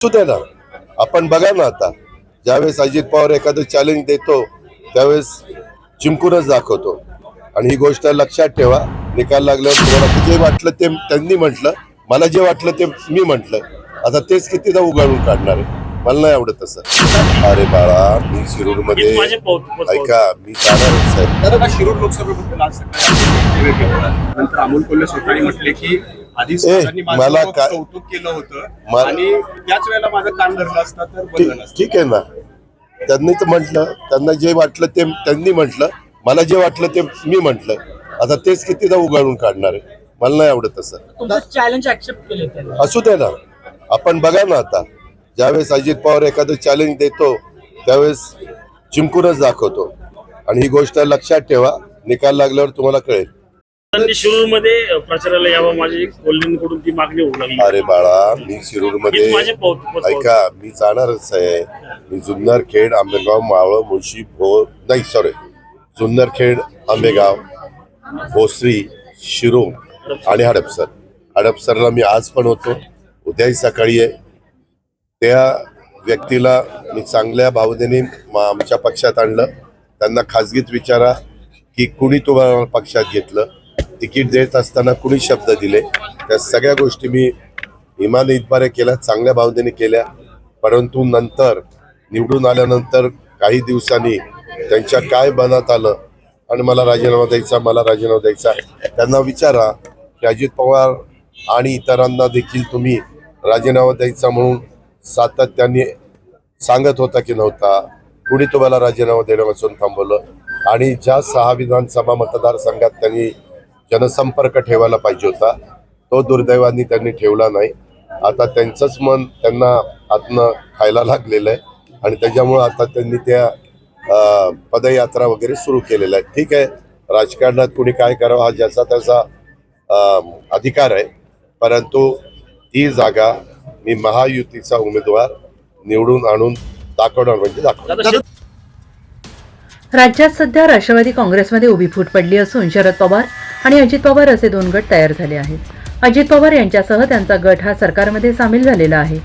असू दे ना. आपण बघा ना आता. ज्यावेळेस अजित पवार एखादं चॅलेंज देतो त्यावेळेस चिमकूनच दाखवतो. आणि ही गोष्ट लक्षात ठेवा. निकाल लागल्यावर तुम्हाला जे वाटलं ते त्यांनी म्हटलं. मला जे वाटलं ते मी म्हटलं. आता तेच कितीदा उगाळून काढणार आहे. मला नाही आवडत तसं. अरे बाळा मी शिरूरमध्ये ऐका मी दादा शिरूर. नंतर अमोल कोल्हे म्हटले की आधी माझं मला खूप काय- कौतुक केलं होतं. मला- आणि त्याच वेळेला माझं कान धरलं असता तर बरं ठीक आहे ना. त्यांनी तर म्हटलं त्यांना जे वाटलं ते त्यांनी म्हटलं मला जे वाटलं ते मी म्हटलं. आता तेच कितीदा उगाळून काढणार आहे. मला नाही आवडत तसं. तुमचं चॅलेंज ऍक्सेप्ट केले त्यांनी. असू दे ना. आपण बघा ना आता. ज्यावेळेस अजित पवार एखादं चॅलेंज देतो त्यावेळेस चिमकूनच दाखवतो. आणि ही गोष्ट लक्षात ठेवा. निकाल लागल्यावर तुम्हाला कळेल. त्यांनी प्रचाराला यावं माझी ती मागणी होऊ लागली. अरे बाळा मी शिरूरमध्ये माझे ऐका मी जाणारच आहे. मी जुन्नर खेड आंबेगाव मावळ मुळशी भोर नाही सॉरी जुन्नर खेड आंबेगाव भोसरी शिरूर आणि हडपसर. हडपसरला मी आज पण होतो. उद्याही सकाळी आहे. त्या व्यक्तीला मी चांगल्या भावनेने म- आमच्या पक्षात आणलं. त्यांना खाजगीत विचारा की कुणी तुम्हाला पक्षात घेतलं. तिकीट देत असताना कुणी शब्द दिले? त्या सगळ्या गोष्टी मी इमान इतबारे केल्या चांगल्या भावनेने केल्या. परंतु नंतर निवडून आल्यानंतर काही दिवसांनी त्यांच्या काय बनात आलं? आणि मला राजीनामा द्यायचा मला राजीनामा द्यायचा त्यांना विचारा की अजित पवार आणि इतरांना देखील तुम्ही राजीनामा द्यायचा म्हणून सातत्याने सांगत होता की नव्हता? कुणी तुम्हाला राजीनामा देण्यापासून थांबवलं? आणि ज्या सहा विधानसभा मतदारसंघात त्यांनी जनसंपर्क ठेवायला पाहिजे होता. तो दुर्दैवाने त्यांनी ठेवला नाही. आता त्यांचंच मन त्यांना आतनं खायला लागलेलं आहे आणि त्याच्यामुळं आता त्यांनी त्या पदयात्रा वगैरे सुरू केलेल्या आहेत ठीक आहे राजकारणात कुणी काय करावं हा ज्याचा त्याचा अं, अधिकार आहे. परंतु ती जागा मी महायुतीचा उमेदवार निवडून आणून दाखवणार म्हणजे दाखवणार. राज्यात सध्या राष्ट्रवादी काँग्रेसमध्ये उभी फूट पडली असून शरद पवार आणि अजित पवार असे दोन गट तयार झाले आहेत. अजित पवार यांच्यासह त्यांचा गट हा सरकारमध्ये सामील झालेला आहे.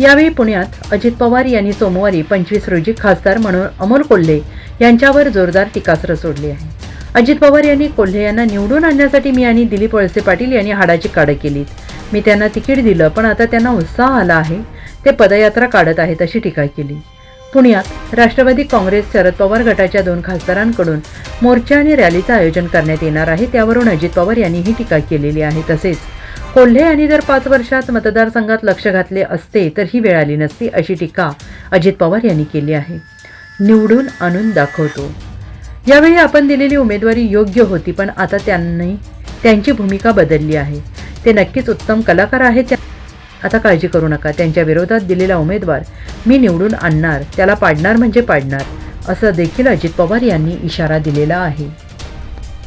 यावेळी पुण्यात अजित पवार यांनी सोमवारी पंचवीस रोजी खासदार म्हणून अमोल कोल्हे यांच्यावर जोरदार टीकास्त्र सोडले आहे. अजित पवार यांनी कोल्हे यांना निवडून आणण्यासाठी मी आणि दिलीप वळसे पाटील यांनी हाडाची काढं केलीत. मी त्यांना तिकीट दिलं पण आता त्यांना उत्साह आला आहे. ते पदयात्रा काढत आहेत अशी टीका केली. पुण्यात राष्ट्रवादी काँग्रेस शरद पवार गटाच्या दोन खासदारांकडून मोर्चा आणि रॅलीचं आयोजन करण्यात येणार आहे. त्यावरून अजित पवार यांनी ही टीका केलेली आहे. तसेच कोल्हे यांनी जर पाच वर्षात मतदारसंघात लक्ष घातले असते तर ही वेळ आली नसती अशी टीका अजित पवार यांनी केली आहे. निवडून आणून दाखवतो. यावेळी आपण दिलेली उमेदवारी योग्य होती पण आता त्यांनी त्यांची भूमिका बदलली आहे. ते नक्कीच उत्तम कलाकार आहेत. त्या- आता काळजी करू नका त्यांच्या विरोधात दिलेला उमेदवार मी निवडून आणणार त्याला पाडणार म्हणजे पाडणार असं देखील अजित पवार यांनी इशारा दिलेला आहे.